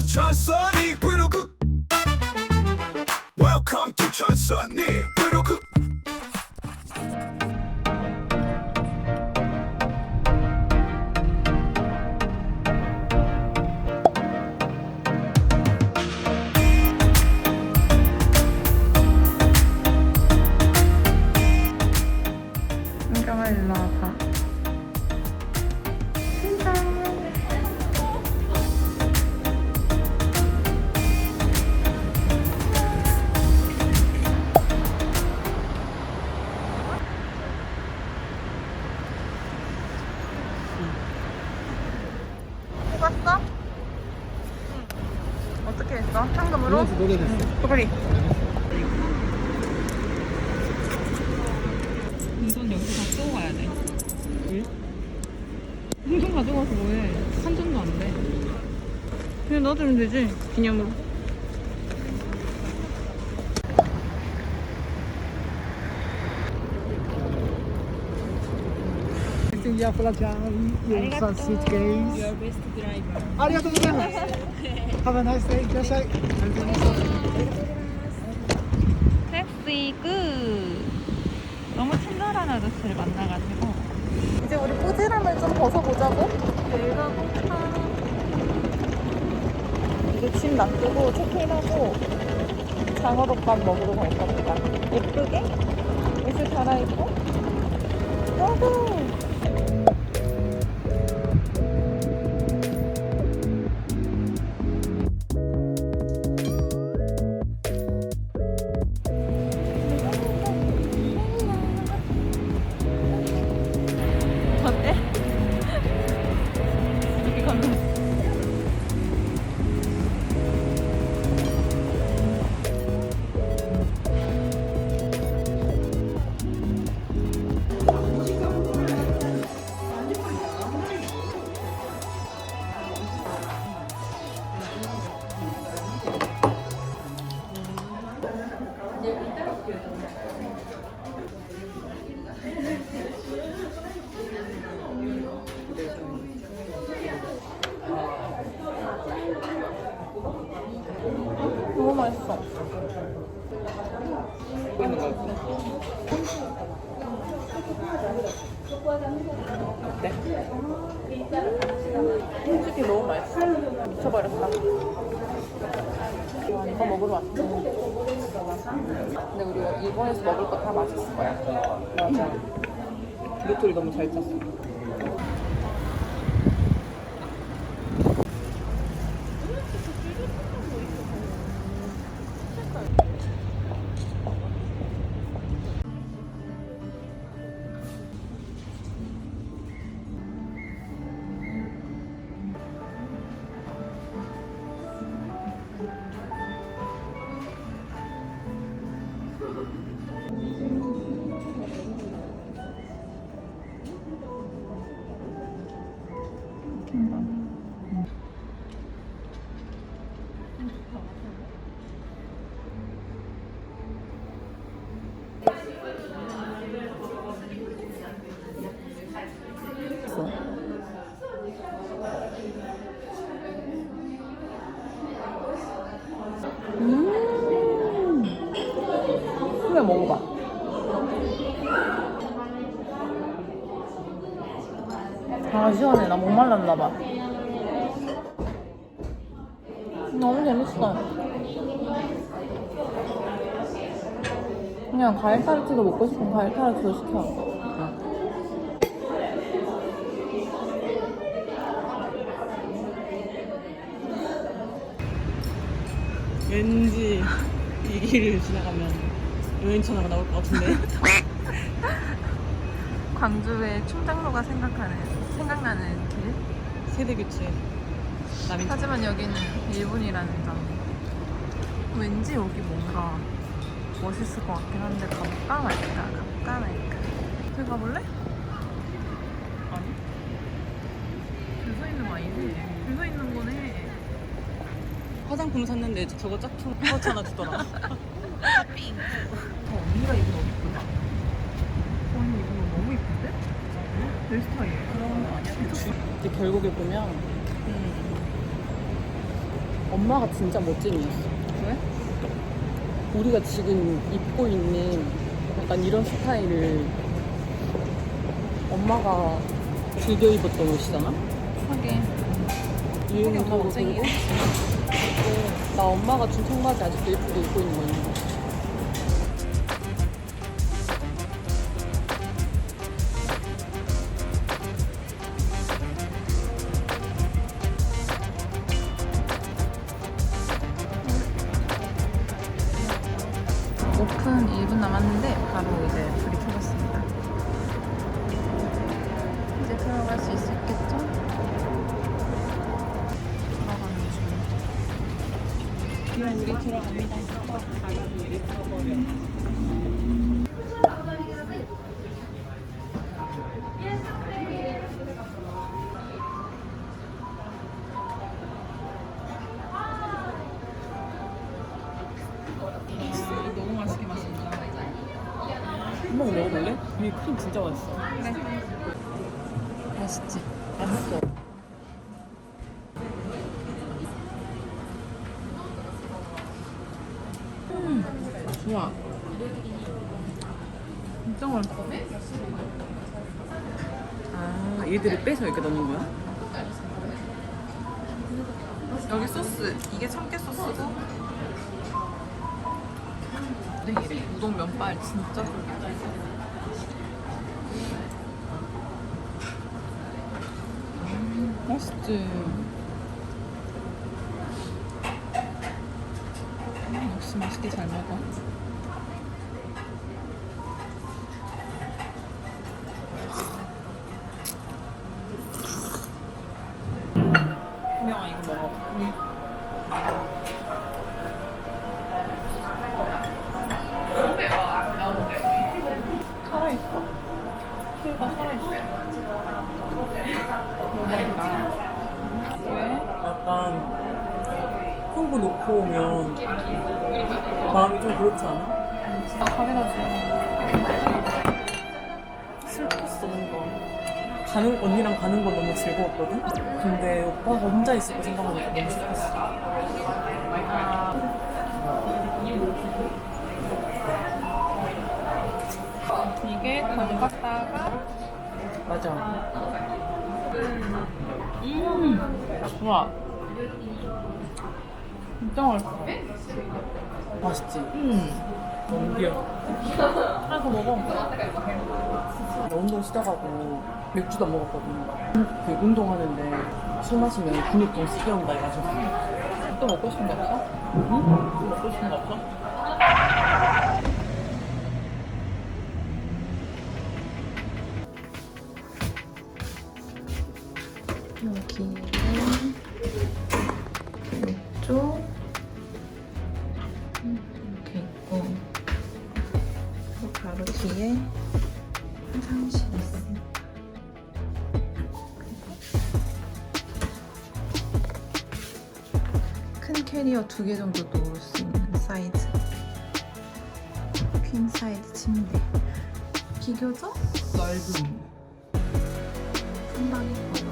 천선이 브로그 Welcome to 천선이 노래 됐어. 빨리. 이건 여기서 다 쓰고 가야 돼. 왜? 홍성 가져가서 뭐해? 환전도 안 돼. 그냥 놔두면 되지 기념으로. Julia Platyani in Sunset Games. Your best driver. Arigatou gozaimasu. Have a nice day. Kirashai. 택시 끝! 너무 친절한 아저씨를 만나가지고 이제 우리 꾸지람을 좀 벗어보자고 내가 고파 이제 짐 놔두고 체크인하고 장어덮밥 먹으러 갈 겁니다 예쁘게 옷을 갈아입고 고고! 맛있어. 솔직히 너무 맛있어. 미쳐버렸다. 이거 먹으러 왔어. 근데 우리 일본에서 먹을 거 다 맛있을 거야. 맞아. 루트를 너무 잘 짰어. 그냥 먹어봐. 아 시원해. 나 목말랐나 봐. 너무 재밌어. 그냥 과일 타르트도 먹고 싶으면 과일 타르트도 시켜. 왠지 이 길을 지나가면 여행 전화가 나올 것 같은데. 광주의 충장로가 생각하는 생각나는 길. 세대 교체. 남인 하지만 여기는 일본이라는 점. 왠지 여기 뭔가 멋있을 것 같긴 한데 가볼까 말까 가볼까 말까. 저기 가볼래? 아니? 줄서 있는 거 아니지? 줄서 있는 거네. 화장품 샀는데 저거 짝퉁 파우치 하나 주더라. 어, 언니가 입은 옷 이쁘다. 언니 입은 옷 너무 이쁜데? 내 스타일이야. 그런 거 아니야? 결국에 보면 엄마가 진짜 멋쟁이였어. 왜? 우리가 지금 입고 있는 약간 이런 스타일을 엄마가 즐겨 입었던 옷이잖아? 하긴. 유행도 엄마 그리고. 나 엄마가 준 청바지 아직도 예쁘게 입고 있는 거 있는 거. 한번 먹어볼래? 이 크림 진짜 맛있어. 맛있지? 맛있어. 좋아. 진짜 맛있어. 아, 얘들을 빼서 이렇게 넣는 거야? 여기 소스 이게 참깨 소스고 네, 이래 우동 면발 진짜 쫄깃해 맛있지. 음, 역시 맛있게 잘 먹어 콩고 놓고 오면 마음이 좀 그렇지 않아? 나 카메라 줘 슬펐어 뭔가. 가는 언니랑 가는 건 너무 즐거웠거든. 근데 오빠가 혼자 있을 거 생각하니까 너무 슬펐어. 이게 담갔다가 맞아. 음, 좋아. 진짜 맛있어 맛있지? 음. 넘겨. 하나 더 먹어. 나 운동 시작하고 맥주도 안 먹었거든. 그 운동하는데 술 마시면 근육 좀 세게 온다 해가지고. 또 먹고 싶은 거 없어? 응? 또 먹고 싶은 거 없어? 여기는 이쪽 캐리어 두 개 정도 놓을 수 있는 사이즈 퀸 사이즈 침대 비교적 넓은 상당히고요.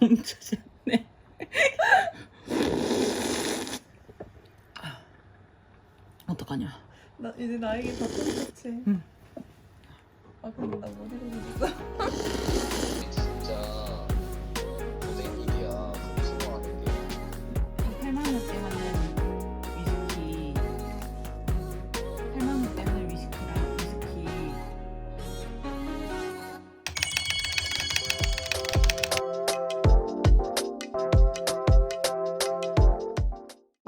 멈춰졌네. 어떡하냐? 나 이제 나에게 바쁜 거지. 응. 아 근데 나 있어. 진짜